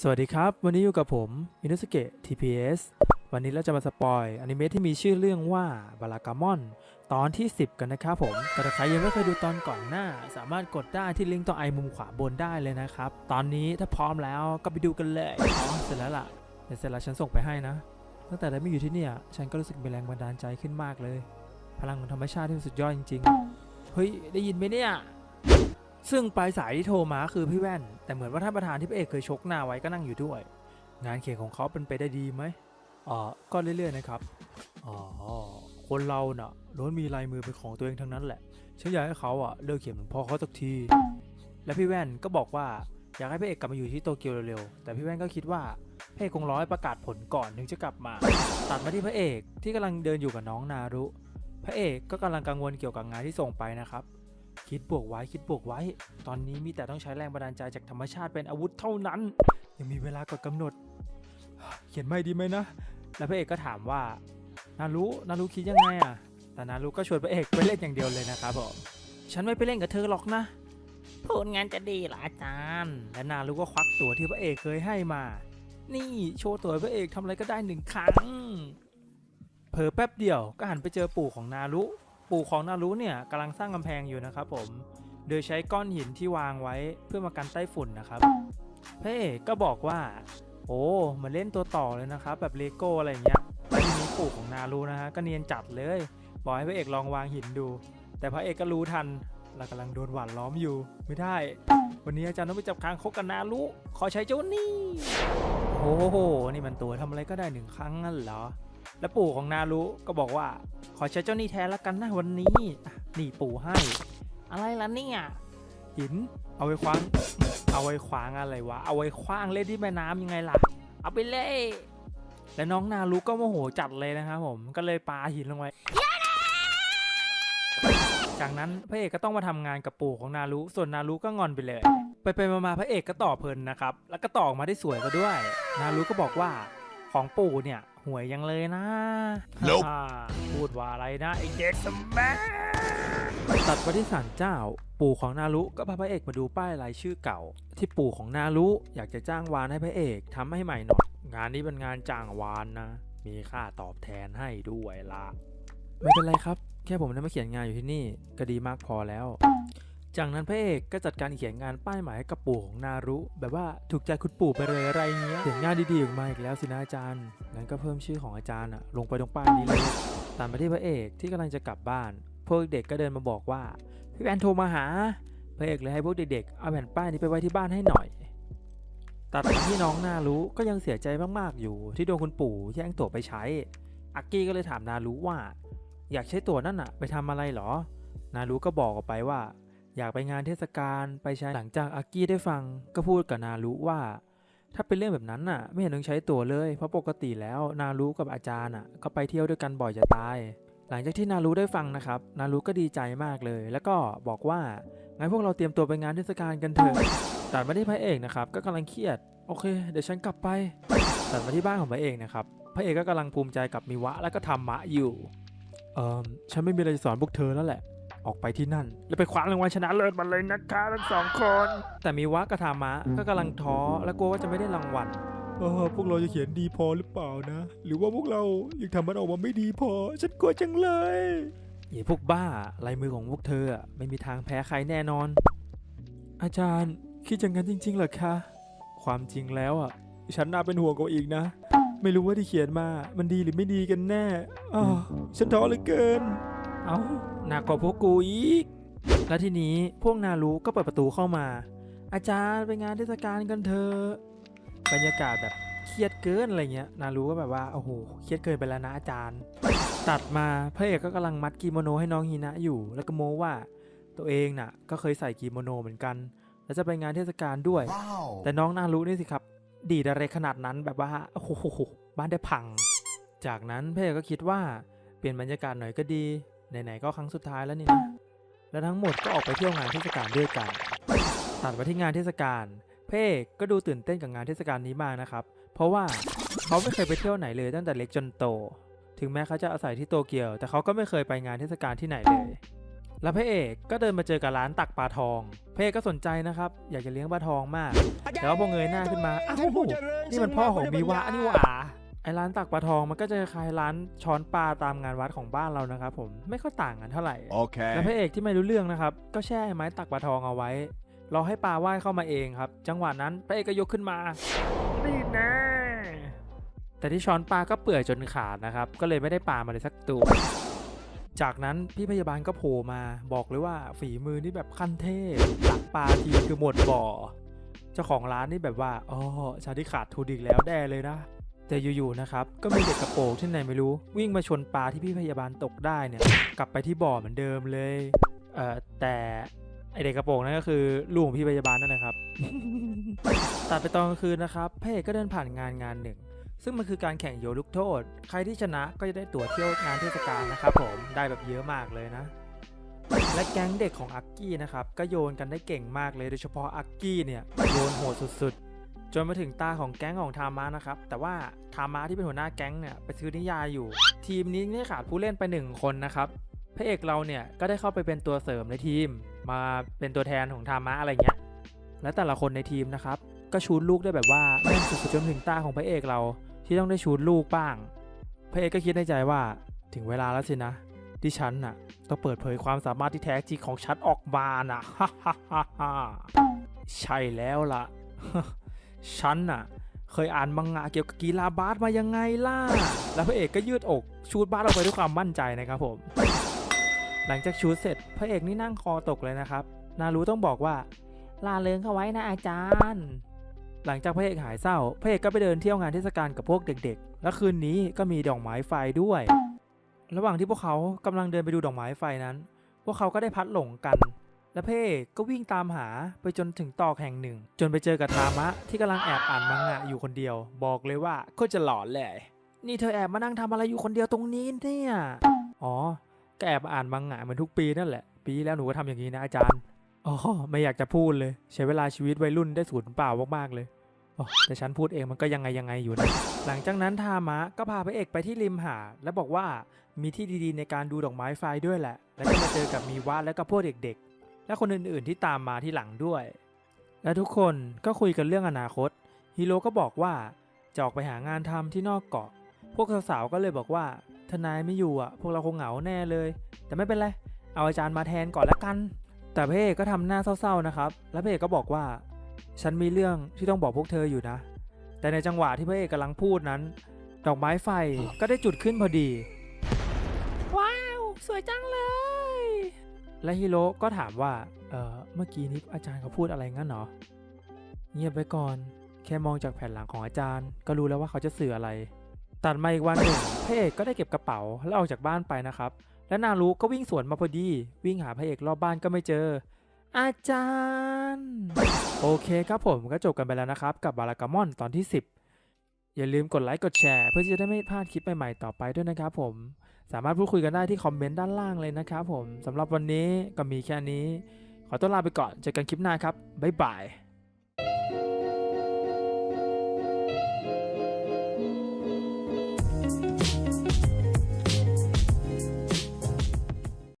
สวัสดีครับ วันนี้อยู่กับผมอินุสเกะ TPS วันนี้เราจะมาสปอยอนิเมะที่มีชื่อเรื่องว่าบารากามอน ตอนที่ 10 กันนะครับผม แต่ถ้าใครยังไม่เคยดูตอนก่อนหน้า สามารถกดได้ที่ลิงก์ตรงไอมุมขวาบนได้เลยนะครับ ตอนนี้ถ้าพร้อมแล้วก็ไปดูกันเลยอ๋อเสร็จแล้วล่ะเดี๋ยวเสร็จแล้วฉันส่งไปให้นะ ตั้งแต่ได้มาอยู่ที่เนี่ยฉันก็รู้สึกมีแรงบันดาลใจขึ้นมากเลย พลังของธรรมชาติที่สุดยอดจริง ๆ เฮ้ยได้ยินไหมเนี่ย ซึ่งปลายสายที่โทรมาคือพี่แว่น แต่เหมือนว่าท่านประธานที่พระเอกเคยชกหน้าไว้ก็นั่งอยู่ด้วย งานเขียนของเขาเป็นไปได้ดีไหมอ๋อก็เรื่อยๆนะครับอ๋อคนเราเน่ะล้วนมีลายมือเป็นของตัวเองทั้งนั้นแหละฉันอยากให้เขาอะเลิกเขียนเหมือนพ่อเขาสักที และพี่แว่นก็บอกว่าอยากให้พระเอกกลับมาอยู่ที่โตเกียวเร็วๆ แต่พี่แว่นก็คิดว่าพระเอกคงรอให้ประกาศผลก่อนถึงจะกลับมา ตัดมาที่พระเอกที่กำลังเดินอยู่กับน้องนารุ พระเอกก็กำลังกังวลเกี่ยวกับงานที่ส่งไปนะครับ คิดบวกไว้คิดบวกไว้ ตอนนี้มีแต่ต้องใช้แรงบันดาลใจจากธรรมชาติเป็นอาวุธเท่านั้น ยังมีเวลากดกำหนด เขียนไม่ดีไหมนะ แล้วพระเอกก็ถามว่า นารุนารุคิดยังไงอะ แต่นารุก็ชวนพระเอกไปเล่นอย่างเดียวเลยนะครับผม ฉันไม่ไปเล่นกับเธอหรอกนะ ผลงานจะดีหรออาจารย์ และนารุก็ควักตั๋วที่พระเอกเคยให้มา นี่โชว์ตั๋วพระเอกทำอะไรก็ได้หนึ่งครั้ง เผลอแป๊บเดียวก็หันไปเจอปู่ของนารุ ปู่ของนารุเนี่ยกำลังสร้างกำแพงอยู่นะครับผม โดยใช้ก้อนหินที่วางไว้เพื่อมากันไต้ฝุ่นนะครับพระเอกก็บอกว่า โอ้มาเล่นตัวต่อเลยนะครับแบบเลโก้อะไรอย่างเงี้ยทีนี้ปู่ของนารุนะฮะก็เนียนจัดเลย บอกให้พระเอกลองวางหินดู แต่พระเอกก็รู้ทันเรากำลังโดนหวานล้อมอยู่ไม่ได้ วันนี้อาจารย์ต้องไปจับคางคกกับนารุขอใช้เจ้านี่ โอ้โหนี่มันตัวทำอะไรก็ได้หนึ่งครั้งนั่นเหรอ แล้วปู่ของนารุก็บอกว่า ขอใช้เจ้านี่แทนละกันนะวันนี้นี่ปู่ให้ อะไรล่ะเนี่ยหินเอาไว้คว้าง เอาไว้ขวางอะไรวะ เอาไว้คว้างเล่นที่แม่น้ำยังไงล่ะ เอาไปเลย และน้องนารุก็โมโหจัดเลยนะครับผม ก็เลยปาหินลงไปจากนั้นพระเอกก็ต้องมาทำงานกับปู่ของนารุ ส่วนนารุก็งอนไปเลย ไปไปมาพระเอกก็ต่อเพลินนะครับ แล้วก็ต่อออกมาได้สวยก็ด้วย นารุก็บอกว่า ของปู่เนี่ยห่วยยังเลยนะ Nope ฮ่าพูดว่าอะไรนะไอเด็กสมะตัดมาที่ศาลเจ้า ปู่ของนารุก็พาพระเอกมาดูป้ายรายชื่อเก่า ที่ปู่ของนารุอยากจะจ้างวานให้พระเอกทำให้ใหม่หน่อย งานนี้เป็นงานจ้างวานนะ มีค่าตอบแทนให้ด้วยละไม่เป็นไรครับ แค่ผมได้มาเขียนงานอยู่ที่นี่ก็ดีมากพอแล้ว จากนั้นพระเอกก็จัดการเขียนงานป้ายหมายให้กับปู่ของนารุ แบบว่าถูกใจคุณปู่ไปเลยอะไรเงี้ยเขียนงานดีๆออกมาอีกแล้วสินะอาจารย์งั้นก็เพิ่มชื่อของอาจารย์อะลงไปตรงป้ายนี้เลยตามไปที่พระเอกที่กำลังจะกลับบ้านพวกเด็กก็เดินมาบอกว่าพี่แอนโทรมาหาพระเอกเลยให้พวกเด็กๆเอาแผ่นป้ายนี้ไปไว้ที่บ้านให้หน่อยตัดมาที่น้องนารุก็ยังเสียใจมากๆอยู่ ที่โดนคุณปู่แย่งตั๋วไปใช้อากี้ก็เลยถามนารุว่า อยากใช้ตั๋วนั่นอะไปทำอะไรเหรอ นารุก็บอกออกไปว่า อยากไปงานเทศกาลไปใช้หลังจากอากี้ได้ฟังก็พูดกับนารุว่า ถ้าเป็นเรื่องแบบนั้นน่ะ ไม่เห็นต้องใช้ตั๋วเลยเพราะปกติแล้วนารุกับอาจารย์อะก็ไปเที่ยวด้วยกันบ่อยจะตาย หลังจากที่นารุได้ฟังนะครับ นารุก็ดีใจมากเลย แล้วก็บอกว่างั้นพวกเราเตรียมตัวไปงานเทศกาลกันเถอะตัดมาที่พระเอกนะครับก็กำลังเครียดโอเค เดี๋ยวฉันกลับไปตัดมาที่บ้านของพระเอกนะครับพระเอกก็กำลังภูมิใจกับมิวะและก็ธรรมะอยู่เออฉันไม่มีอะไรจะสอนพวกเธอแล้วแหละ ออกไปที่นั่น แล้วไปคว้ารางวัลชนะเลิศมาเลยนะคะทั้งสองคน แต่มีวะกับธามะก็กำลังท้อและกลัวว่าจะไม่ได้รางวัลเออพวกเราจะเขียนดีพอหรือเปล่านะ หรือว่าพวกเรายังทำมันออกมาไม่ดีพอ ฉันกลัวจังเลยอย่าพวกบ้าลายมือของพวกเธออะไม่มีทางแพ้ใครแน่นอน อาจารย์คิดอย่างนั้นจริง ๆ เหรอคะ ความจริงแล้วอะ ฉันน่าเป็นห่วงกว่าอีกนะ ไม่รู้ว่าที่เขียนมา มันดีหรือไม่ดีกันแน่อ้าวฉันท้อเหลือเกิน เอา้าหนักกว่าพวกกูอีก แล้วทีนี้พวกนารุก็เปิดประตูเข้ามา อาจารย์ไปงานเทศกาลกันเถอะบรรยากาศแบบเครียดเกินอะไรเงี้ย นารุก็แบบว่าโอ้โหเครียดเกินไปแล้วนะอาจารย์ ตัดมาพระเอกก็กำลังมัดกิโมโนให้น้องฮีนะอยู่ แล้วก็โม้ว่า ตัวเองน่ะ ก็เคยใส่กิโมโนเหมือนกัน แล้วจะไปงานเทศกาลด้วย Wow. แต่น้องนารุนี่สิครับ ดีดอะไรขนาดนั้นแบบว่าโอ้โหบ้านได้พัง จากนั้นพระเอกก็คิดว่าเปลี่ยนบรรยากาศหน่อยก็ดี ไหนๆก็ครั้งสุดท้ายแล้วนี่นะแล้วทั้งหมดก็ออกไปเที่ยวงานเทศกาลด้วยกันตัดมาที่งานเทศกาลพระเอกก็ดูตื่นเต้นกับงานเทศกาลนี้มากนะครับ เพราะว่าเขาไม่เคยไปเที่ยวไหนเลยตั้งแต่เล็กจนโต ถึงแม้เขาจะอาศัยที่โตเกียว แต่เขาก็ไม่เคยไปงานเทศกาลที่ไหนเลย แล้วพระเอกก็เดินมาเจอกับร้านตักปลาทอง พระเอกก็สนใจนะครับ อยากจะเลี้ยงปลาทองมาก แต่ว่าพอเงยหน้าขึ้นมา อ้าว นี่มันพ่อของมีวะนี่หว่า ไอร้านตักปลาทองมันก็จะคล้ายๆร้านช้อนปลาตามงานวัดของบ้านเรานะครับผมไม่ค่อยต่างกันเท่าไหร่ Okay. แล้วพระเอกที่ไม่รู้เรื่องนะครับ ก็แช่ไม้ตักปลาทองเอาไว้รอให้ปลาว่ายเข้ามาเองครับ จังหวะนั้นพระเอกก็ยกขึ้นมานี่นะแต่ที่ช้อนปลาก็เปื่อยจนขาดนะครับ ก็เลยไม่ได้ปลามาเลยสักตัว จากนั้นพี่พยาบาลก็โผล่มาบอกเลยว่าฝีมือนี่แบบขั้นเทพตักปลาทีคือหมดบ่อ เจ้าของร้านนี่แบบว่าอ๋อชาที่ขาดทุนอีกแล้วแด่เลยนะ แต่อยู่ๆนะครับก็มีเด็กกระโปรงที่ไหนไม่รู้ วิ่งมาชนปลาที่พี่พยาบาลตกได้เนี่ยกลับไปที่บ่อเหมือนเดิมเลยเอ่อแต่ไอเด็กกระโปรงนั่นก็คือลูกของพี่พยาบาลนั่นนะครับ ตัดไปตอนกลางคืนนะครับพระเอกก็เดินผ่านงานงานหนึ่ง ซึ่งมันคือการแข่งโยนลูกโทษ ใครที่ชนะก็จะได้ตั๋วเที่ยวงานเทศกาลนะครับผมได้แบบเยอะมากเลยนะ และแก๊งเด็กของอักกี้นะครับก็โยนกันได้เก่งมากเลยโดยเฉพาะอักกี้เนี่ยโยนโหดสุด จนมาถึงตาของแก๊งของทามานะครับ แต่ว่าทามาที่เป็นหัวหน้าแก๊งเนี่ยไปซื้อนิยายอยู่ ทีมนี้เนี่ยขาดผู้เล่นไปหนึ่งคนนะครับพระเอกเราเนี่ยก็ได้เข้าไปเป็นตัวเสริมในทีม มาเป็นตัวแทนของทามะอะไรเงี้ยและแต่ละคนในทีมนะครับก็ชูดลูกได้แบบว่าแม่นสุดจนถึงตาของพระเอกเราที่ต้องได้ชูดลูกบ้าง พระเอกก็คิดในใจว่าถึงเวลาแล้วสินะที่ฉันน่ะต้องเปิดเผยความสามารถที่แท้จริงของฉันออกมานะ่ะใช่แล้วล่ะ ฉันน่ะ เคยอ่านมังงะเกี่ยวกับกีฬาบาสมายังไงล่ะ แล้วพระเอกก็ยืดอกชูดบาสออกไปด้วยความมั่นใจนะครับผม หลังจากชูดเสร็จ พระเอกนี่นั่งคอตกเลยนะครับ นารูต้องบอกว่าลาเริงเข้าไว้นะอาจารย์ หลังจากพระเอกหายเศร้า พระเอกก็ไปเดินเที่ยวงานเทศกาลกับพวกเด็กๆ และคืนนี้ก็มีดอกไม้ไฟด้วย ระหว่างที่พวกเขากำลังเดินไปดูดอกไม้ไฟนั้น พวกเขาก็ได้พัดหลงกัน และเอกก็วิ่งตามหาไปจนถึงตอกแห่งหนึ่ง จนไปเจอกับทามะที่กำลังแอบอ่านมังงะอยู่คนเดียว บอกเลยว่าก็จะหลอนเลยนี่เธอแอบมานั่งทำอะไรอยู่คนเดียวตรงนี้เนี่ยอ๋อก็แอบอ่านมังงะเหมือนทุกปีนั่นแหละ ปีแล้วหนูก็ทำอย่างนี้นะอาจารย์อ๋อไม่อยากจะพูดเลย ใช้เวลาชีวิตวัยรุ่นได้สูญเปล่ามากๆเลยแต่ฉันพูดเองมันก็ยังไงยังไงอยู่นะ หลังจากนั้นทามะก็พาพระเอกไปที่ริมหาดและบอกว่ามีที่ดีๆในการดูดอกไม้ไฟด้วยแหละ แล้วก็มาเจอกับมีวะและก็พวกเด็ก และคนอื่นๆที่ตามมาที่หลังด้วย และทุกคนก็คุยกันเรื่องอนาคตฮีโร่ก็บอกว่าจะออกไปหางานทำที่นอกเกาะ พวกสาวๆก็เลยบอกว่าทนายไม่อยู่อะ พวกเราคงเหงาแน่เลย แต่ไม่เป็นไร เอาอาจารย์มาแทนก่อนละกัน แต่พระเอกก็ทำหน้าเศร้าๆนะครับ แล้วพระเอกก็บอกว่า ฉันมีเรื่องที่ต้องบอกพวกเธออยู่นะ แต่ในจังหวะที่พระเอกกำลังพูดนั้น ดอกไม้ไฟก็ได้จุดขึ้นพอดี ว้าว สวยจังเลย และฮิโร่ก็ถามว่าเออเมื่อกี้นี้อาจารย์เขาพูดอะไรงั้นเหรอ เงียบไปก่อน แค่มองจากแผ่นหลังของอาจารย์ ก็รู้แล้วว่าเขาจะสื่ออะไร ตัดมาอีกวันหนึ่งพระเอกก็ได้เก็บกระเป๋าแล้วออกจากบ้านไปนะครับ และนารุก็วิ่งสวนมาพอดี วิ่งหาพระเอกรอบบ้านก็ไม่เจอ อาจารย์ โอเคครับผมก็จบกันไปแล้วนะครับ กับบารากามอนตอนที่ 10 อย่าลืมกดไลค์กดแชร์ เพื่อจะได้ไม่พลาดคลิปใหม่ๆต่อไปด้วยนะครับผม สามารถพูดคุยกันได้ที่คอมเมนต์ด้านล่างเลยนะครับผมสำหรับวันนี้ก็มีแค่นี้ ขอตัวลาไปก่อนเจอกันคลิปหน้าครับบ๊ายบาย